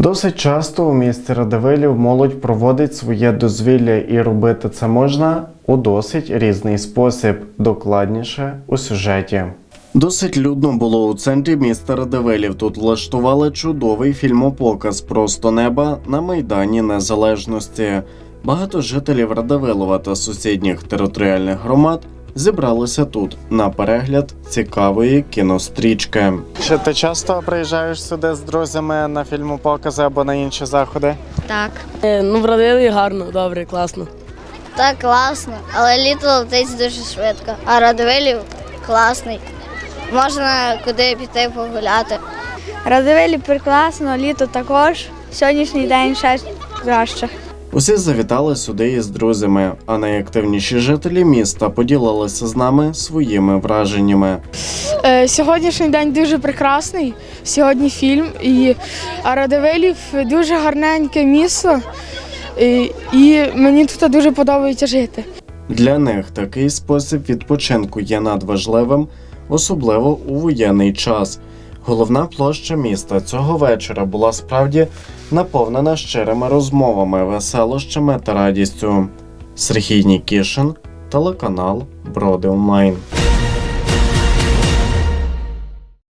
Досить часто у місті Радивилів молодь проводить своє дозвілля і робити це можна у досить різний спосіб, докладніше у сюжеті. Досить людно було у центрі міста Радивилів. Тут влаштували чудовий фільмопоказ просто неба на Майдані Незалежності. Багато жителів Радивилова та сусідніх територіальних громад зібралися тут на перегляд цікавої кінострічки. Чи ти часто приїжджаєш сюди з друзями на фільмопокази або на інші заходи? Так. Е, Ну, вродили гарно, добре, класно. Так класно, але літо летить дуже швидко. А Радивилів класний. Можна куди піти погуляти. Радивилі прекрасно, літо також. Сьогоднішній день ще краще. Усі завітали сюди із друзями, а найактивніші жителі міста поділилися з нами своїми враженнями. Е, Сьогоднішній день дуже прекрасний. Сьогодні фільм і Радивилів дуже гарненьке місто. І, і мені тут дуже подобається жити. Для них такий спосіб відпочинку є надважливим, особливо у воєнний час. Головна площа міста цього вечора була справді наповнена щирими розмовами, веселощами та радістю. Сергій Нікішин, телеканал Броди Онлайн.